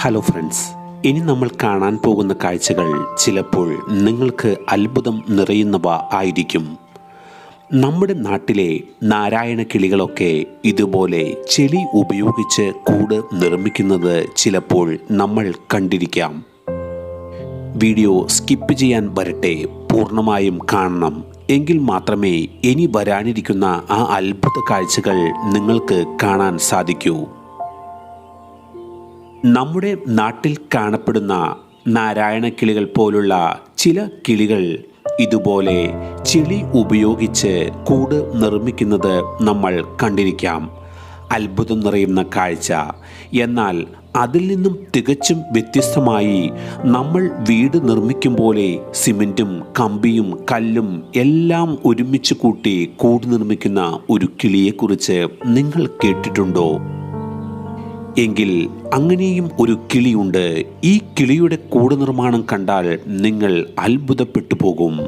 Hello friends ഇനി നമ്മൾ കാണാൻ പോകുന്ന കാഴ്ചകൾ ചിലപ്പോൾ നിങ്ങൾക്ക് അത്ഭുതം നിറയുന്നവ ആയിരിക്കും. നമ്മുടെ നാട്ടിലെ നാരായണ കിളികളൊക്കെ ഇതുപോലെ ചെളി ഉപയോഗിച്ച് കൂട് നിർമ്മിക്കുന്നത് ചിലപ്പോൾ നമ്മൾ കണ്ടിരിക്കാം. വീഡിയോ സ്കിപ്പ് ചെയ്യാൻ വരട്ടെ പൂർണമായും കാണണം. എങ്കിൽ മാത്രമേ ഇനി വരാനിരിക്കുന്ന ആ അത്ഭുത കാഴ്ചകൾ നിങ്ങൾക്ക് കാണാൻ സാധിക്കൂ. നമ്മുടെ നാട്ടിൽ കാണപ്പെടുന്ന നാരായണ കിളികൾ പോലുള്ള ചില കിളികൾ ഇതുപോലെ ചെളി ഉപയോഗിച്ച് കൂട് നിർമ്മിക്കുന്നത് നമ്മൾ കണ്ടിരിക്കാം. അത്ഭുതം നിറയുന്ന കാഴ്ച. എന്നാൽ അതിൽ നിന്നും തികച്ചും വ്യത്യസ്തമായി നമ്മൾ വീട് നിർമ്മിക്കും പോലെ സിമെന്റും കമ്പിയും കല്ലും എല്ലാം ഒരുമിച്ച് കൂട്ടി കൂട് നിർമ്മിക്കുന്ന ഒരു കിളിയെക്കുറിച്ച് നിങ്ങൾ കേട്ടിട്ടുണ്ടോ? എങ്കിൽ അങ്ങനെയും ഒരു കിളിയുണ്ട്. ഈ കിളിയുടെ കൂട് നിർമ്മാണം കണ്ടാൽ നിങ്ങൾ അത്ഭുതപ്പെട്ടു പോകും.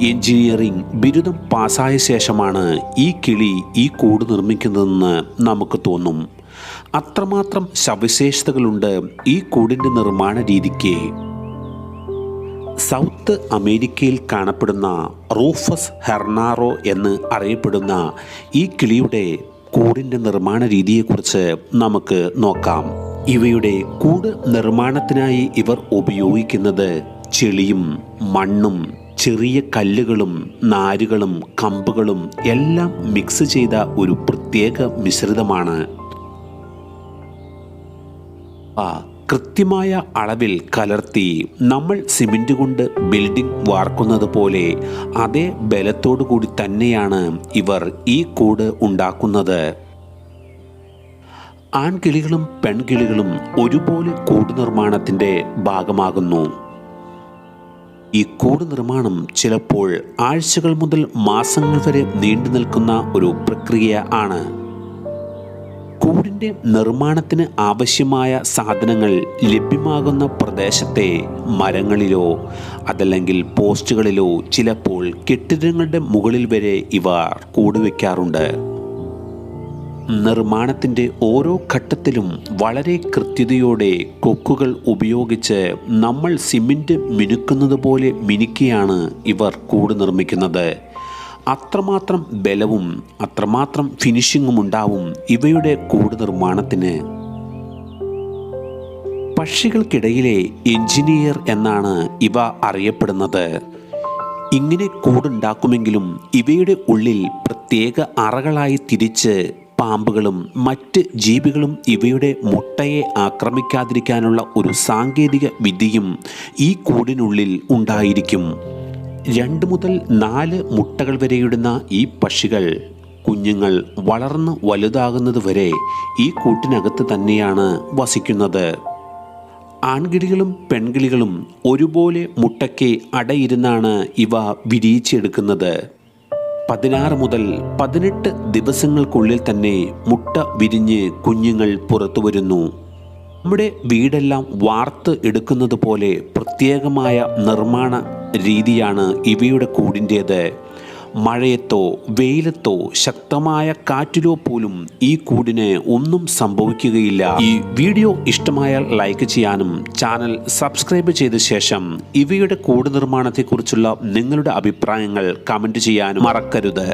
എഞ്ചിനീയറിംഗ് ബിരുദം പാസ്സായ ശേഷമാണ് ഈ കിളി ഈ കൂട് നിർമ്മിക്കുന്നതെന്ന് നമുക്ക് തോന്നും. അത്രമാത്രം സവിശേഷതകളുണ്ട് ഈ കൂടിന്റെ നിർമ്മാണ രീതിക്ക്. സൗത്ത് അമേരിക്കയിൽ കാണപ്പെടുന്ന റൂഫസ് ഹെർണാറോ എന്ന് അറിയപ്പെടുന്ന ഈ കിളിയുടെ കൂടിന്റെ നിർമ്മാണ രീതിയെക്കുറിച്ച് നമുക്ക് നോക്കാം. ഇവയുടെ കൂട് നിർമ്മാണത്തിനായി ഇവർ ഉപയോഗിക്കുന്നത് ചെളിയും മണ്ണും ചെറിയ കല്ലുകളും നാരുകളും കമ്പുകളും എല്ലാം മിക്സ് ചെയ്ത ഒരു പ്രത്യേക മിശ്രിതമാണ്. ആ കൃത്യമായ അളവിൽ കലർത്തി നമ്മൾ സിമെന്റ് കൊണ്ട് ബിൽഡിംഗ് വാർക്കുന്നത് പോലെ അതേ ബലത്തോടു കൂടി തന്നെയാണ് ഇവർ ഈ കൂട് ഉണ്ടാക്കുന്നത്. ആൺകിളികളും പെൺകിളികളും ഒരുപോലെ കൂട് നിർമ്മാണത്തിന്റെ ഭാഗമാകുന്നു. ഈ കൂട് നിർമ്മാണം ചിലപ്പോൾ ആഴ്ചകൾ മുതൽ മാസങ്ങൾ വരെ നീണ്ടു നിൽക്കുന്ന ഒരു പ്രക്രിയ ആണ്. കൂടിന്റെ നിർമ്മാണത്തിന് ആവശ്യമായ സാധനങ്ങൾ ലഭ്യമാകുന്ന പ്രദേശത്തെ മരങ്ങളിലോ അതല്ലെങ്കിൽ പോസ്റ്റുകളിലോ ചിലപ്പോൾ കെട്ടിടങ്ങളുടെ മുകളിൽ വരെ ഇവർ കൂട് വയ്ക്കാറുണ്ട് നിർമ്മാണത്തിന്റെ ഓരോ ഘട്ടത്തിലും വളരെ കൃത്യതയോടെ കൊക്കുകൾ ഉപയോഗിച്ച് നമ്മൾ സിമെന്റ് മിനുക്കുന്നത് പോലെ മിനുക്കിയാണ് ഇവർ കൂട് നിർമ്മിക്കുന്നത്. അത്രമാത്രം ബലവും അത്രമാത്രം ഫിനിഷിങ്ങും ഉണ്ടാവും ഇവയുടെ കൂട് നിർമ്മാണത്തിന്. പക്ഷികൾക്കിടയിലെ എഞ്ചിനീയർ എന്നാണ് ഇവ അറിയപ്പെടുന്നത്. ഇങ്ങനെ കൂടുണ്ടാക്കുമെങ്കിലും ഇവയുടെ ഉള്ളിൽ പ്രത്യേക അറകളായി തിരിച്ച് പാമ്പുകളും മറ്റ് ജീവികളും ഇവയുടെ മുട്ടയെ ആക്രമിക്കാതിരിക്കാനുള്ള ഒരു സാങ്കേതിക വിധിയും ഈ കൂടിനുള്ളിൽ ഉണ്ടായിരിക്കും. രണ്ട് മുതൽ നാല് മുട്ടകൾ വരെയിടുന്ന ഈ പക്ഷികൾ കുഞ്ഞുങ്ങൾ വളർന്ന് വലുതാകുന്നത് വരെ ഈ കൂട്ടിനകത്ത് തന്നെയാണ് വസിക്കുന്നത്. ആൺകിളികളും പെൺകിളികളും ഒരുപോലെ മുട്ടയ്ക്ക് അടയിരുന്നാണ് ഇവ വിരിയിച്ചെടുക്കുന്നത്. പതിനാറ് മുതൽ പതിനെട്ട് ദിവസങ്ങൾക്കുള്ളിൽ തന്നെ മുട്ട വിരിഞ്ഞ് കുഞ്ഞുങ്ങൾ പുറത്തു വരുന്നു. നമ്മുടെ വീടെല്ലാം വാർത്ത് എടുക്കുന്നത് പോലെ പ്രത്യേകമായ നിർമ്മാണ രീതിയാണ് ഇവയുടെ കൂടിന്റേത്. മഴയത്തോ വെയിലത്തോ ശക്തമായ കാറ്റിലോ പോലും ഈ കൂടിന് ഒന്നും സംഭവിക്കുകയില്ല. ഈ വീഡിയോ ഇഷ്ടമായാൽ ലൈക്ക് ചെയ്യാനും ചാനൽ സബ്സ്ക്രൈബ് ചെയ്ത ശേഷം ഇവയുടെ കൂട് നിർമ്മാണത്തെക്കുറിച്ചുള്ള നിങ്ങളുടെ അഭിപ്രായങ്ങൾ കമന്റ് ചെയ്യാനും മറക്കരുത്.